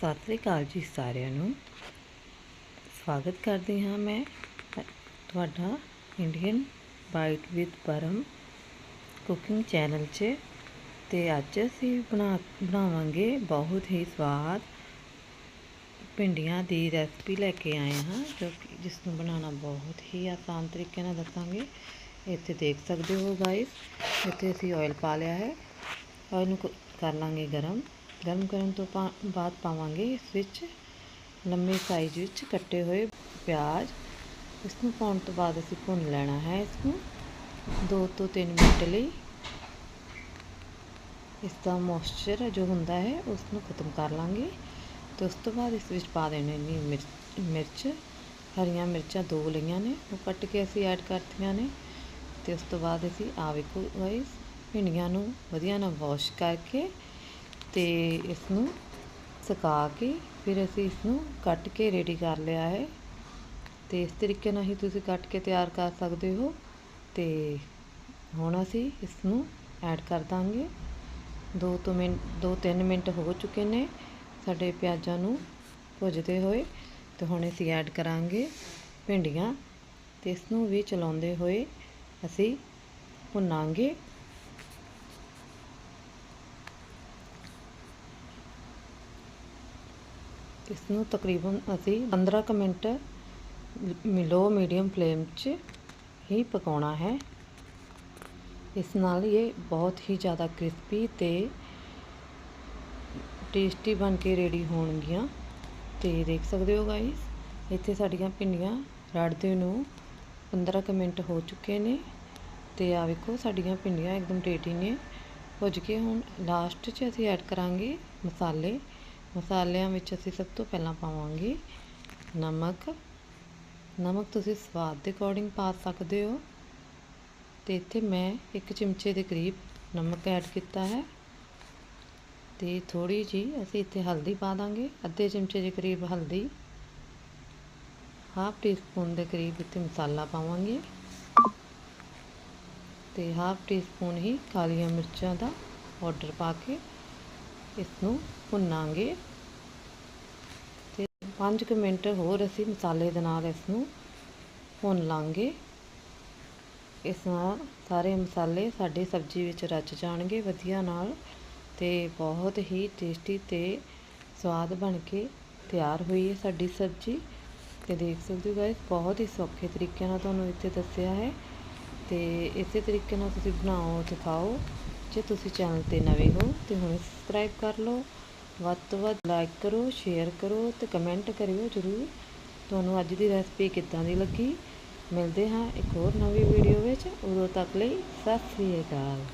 ਸਤਿ ਸ੍ਰੀ ਅਕਾਲ ਜੀ ਸਾਰਿਆਂ ਨੂੰ। ਸਵਾਗਤ ਕਰਦੀ ਹਾਂ ਮੈਂ ਤੁਹਾਡਾ Indian bite with Param cooking channel 'ਚ। ਤੇ ਅੱਜ ਅਸੀਂ ਬਣਾ, ਬਣਾਵਾਂਗੇ ਬਹੁਤ ਹੀ ਸਵਾਦ ਭਿੰਡੀਆਂ ਦੀ ਰੈਸਪੀ ਲੈ ਕੇ ਆਏ ਹਾਂ, ਜੋ ਕਿ ਜਿਸ ਨੂੰ ਬਣਾਉਣਾ ਬਹੁਤ ਹੀ ਆਸਾਨ ਤਰੀਕੇ ਨਾਲ ਦੱਸਾਂਗੇ। ਇੱਥੇ ਦੇਖ ਸਕਦੇ ਹੋ ਗਾਇਸ ਇੱਥੇ ਅਸੀਂ ਆਇਲ ਪਾ ਲਿਆ ਹੈ। ਆਇਲ ਨੂੰ ਕਰ ਲਾਂਗੇ ਗਰਮ। ਗਰਮ ਕਰਨ ਤੋਂ ਪਾ- ਬਾਅਦ ਪਾਵਾਂਗੇ ਇਸ ਵਿੱਚ ਲੰਮੇ ਸਾਈਜ਼ ਵਿੱਚ ਕੱਟੇ ਹੋਏ ਪਿਆਜ਼। ਇਸ ਨੂੰ ਪਾਉਣ ਤੋਂ ਬਾਅਦ ਅਸੀਂ ਭੁੰਨ ਲੈਣਾ ਹੈ ਇਸ ਨੂੰ 2 ਤੋਂ 3 ਮਿੰਟ ਲਈ। ਇਸ ਦਾ ਮੋਇਸਚਰ ਜੋ ਹੁੰਦਾ ਹੈ ਉਸ ਨੂੰ ਖਤਮ ਕਰ ਲਾਂਗੇ ਤੇ ਉਸ ਤੋਂ ਬਾਅਦ ਇਸ ਵਿੱਚ ਪਾ ਦੇਣੇ ਨੇ ਮਿਰਚ ਮਿਰਚ। ਹਰੀਆਂ ਮਿਰਚਾਂ ਦੋ ਲਈਆਂ ਨੇ, ਉਹ ਕੱਟ ਕੇ ਅਸੀਂ ਐਡ ਕਰਤੀਆਂ ਨੇ ਤੇ ਉਸ ਤੋਂ ਬਾਅਦ ਅਸੀਂ ਆ ਵੇਖੋ ਗਾਇਸ ਭਿੰਡੀਆਂ ਨੂੰ ਵਧੀਆ ਨਾਲ ਵਾਸ਼ ਕਰਕੇ ਅਤੇ ਇਸ ਨੂੰ ਸੁਕਾ ਕੇ ਫਿਰ ਅਸੀਂ ਇਸ ਨੂੰ ਕੱਟ ਕੇ ਰੈਡੀ ਕਰ ਲਿਆ ਹੈ। ਅਤੇ ਇਸ ਤਰੀਕੇ ਨਾਲ ਹੀ ਤੁਸੀਂ ਕੱਟ ਕੇ ਤਿਆਰ ਕਰ ਸਕਦੇ ਹੋ ਅਤੇ ਹੁਣ ਅਸੀਂ ਇਸ ਨੂੰ ਐਡ ਕਰ ਦਾਂਗੇ। 2 ਤੋਂ ਮਿੰਟ 2-3 ਮਿੰਟ ਹੋ ਚੁੱਕੇ ਨੇ ਸਾਡੇ ਪਿਆਜ਼ਾਂ ਨੂੰ ਭੁੱਜਦੇ ਹੋਏ। ਤੇ ਹੁਣ ਅਸੀਂ ਐਡ ਕਰਾਂਗੇ ਭਿੰਡੀਆਂ ਤੇ ਇਸ ਨੂੰ ਵੀ ਚਲਾਉਂਦੇ ਹੋਏ ਅਸੀਂ ਭੁੰਨਾਂਗੇ। ਇਸ ਨੂੰ ਤਕਰੀਬਨ ਅਸੀਂ 15 ਕੁ ਮਿੰਟ ਲੋ ਮੀਡੀਅਮ ਫਲੇਮ 'ਚ ਹੀ ਪਕਾਉਣਾ ਹੈ। ਇਸ ਨਾਲ ਇਹ ਬਹੁਤ ਹੀ ਜ਼ਿਆਦਾ ਕ੍ਰਿਸਪੀ ਤੇ ਟੇਸਟੀ ਬਣ ਕੇ ਰੈਡੀ ਹੋਣਗੀਆਂ। ਤੇ ਦੇਖ ਸਕਦੇ ਹੋ ਗਾਇਸ ਇੱਥੇ ਸਾਡੀਆਂ ਭਿੰਡੀਆਂ ਰੜਦੇ ਨੂੰ 15 ਕੁ ਮਿੰਟ ਹੋ ਚੁੱਕੇ ਨੇ। ਤੇ ਆ ਵੇਖੋ, ਸਾਡੀਆਂ ਭਿੰਡੀਆਂ ਇੱਕਦਮ ਰੈਡੀ ਨੇ। ਭੁੱਜ ਕੇ ਹੁਣ ਲਾਸਟ 'ਚ ਅਸੀਂ ਐਡ ਕਰਾਂਗੇ ਮਸਾਲੇ। ਮਸਾਲਿਆਂ ਵਿੱਚ ਅਸੀਂ ਸਭ ਤੋਂ ਪਹਿਲਾਂ ਪਾਵਾਂਗੇ ਨਮਕ। ਨਮਕ ਤੁਸੀਂ ਸਵਾਦ ਦੇ ਅਕੋਰਡਿੰਗ ਪਾ ਸਕਦੇ ਹੋ। ਤੇ ਇੱਥੇ ਮੈਂ ਇੱਕ ਚਮਚੇ ਦੇ ਕਰੀਬ ਨਮਕ ਐਡ ਕੀਤਾ ਹੈ। ਤੇ ਥੋੜੀ ਜੀ ਅਸੀਂ ਇੱਥੇ ਹਲਦੀ ਪਾ ਦਾਂਗੇ। ਅੱਧੇ ਚਮਚੇ ਦੇ ਕਰੀਬ ਹਲਦੀ। ਹਾਫ ਟੀਸਪੂਨ ਦੇ ਕਰੀਬ ਇੱਥੇ ਮਸਾਲਾ ਪਾਵਾਂਗੇ। ਤੇ ਹਾਫ ਟੀਸਪੂਨ ਹੀ ਕਾਲੀਆਂ ਮਿਰਚਾਂ ਦਾ ਪਾਊਡਰ ਪਾ ਕੇ ਇਸ ਨੂੰ ਭੁੰਨਾਂਗੇ ਤੇ 5 ਕੁ ਮਿੰਟ ਹੋਰ ਅਸੀਂ ਮਸਾਲੇ ਦੇ ਨਾਲ ਇਸ ਨੂੰ ਭੁੰਨ ਲਾਂਗੇ। ਇਸ ਨਾਲ ਸਾਰੇ ਮਸਾਲੇ ਸਾਡੀ ਸਬਜ਼ੀ ਵਿੱਚ ਰਚ ਜਾਣਗੇ ਵਧੀਆ ਨਾਲ ਤੇ ਬਹੁਤ ਹੀ ਟੇਸਟੀ ਤੇ ਸਵਾਦ ਬਣ ਕੇ ਤਿਆਰ ਹੋਈ ਹੈ ਸਾਡੀ ਸਬਜ਼ੀ। ਤੇ ਦੇਖ ਸਕਦੇ ਹੋ ਗਾਇਸ ਬਹੁਤ ਹੀ ਸੌਖੇ ਤਰੀਕੇ ਨਾਲ ਤੁਹਾਨੂੰ ਇੱਥੇ ਦੱਸਿਆ ਹੈ ਤੇ ਇਸੇ ਤਰੀਕੇ ਨਾਲ ਤੁਸੀਂ ਬਣਾਓ ਤੇ ਖਾਓ। ਜੇ ਤੁਸੀਂ ਚੈਨਲ ਤੇ ਨਵੇਂ ਹੋ ਤੇ ਹੁਣ ਸਬਸਕ੍ਰਾਈਬ ਕਰ ਲਓ, ਵੱਧ ਤੋਂ ਵੱਧ ਲਾਈਕ ਕਰੋ ਸ਼ੇਅਰ ਕਰੋ ਤੇ ਕਮੈਂਟ ਕਰਿਓ ਜਰੂਰ। ਤੁਹਾਨੂੰ ਅੱਜ ਦੀ ਰੈਸਪੀ ਕਿੱਦਾਂ ਦੀ ਲੱਗੀ? ਮਿਲਦੇ ਹਾਂ ਇੱਕ ਹੋਰ ਨਵੀਂ ਵੀਡੀਓ ਵਿੱਚ। ਉਦੋਂ ਤੱਕ ਲਈ ਸਤਿ ਸ੍ਰੀ ਅਕਾਲ।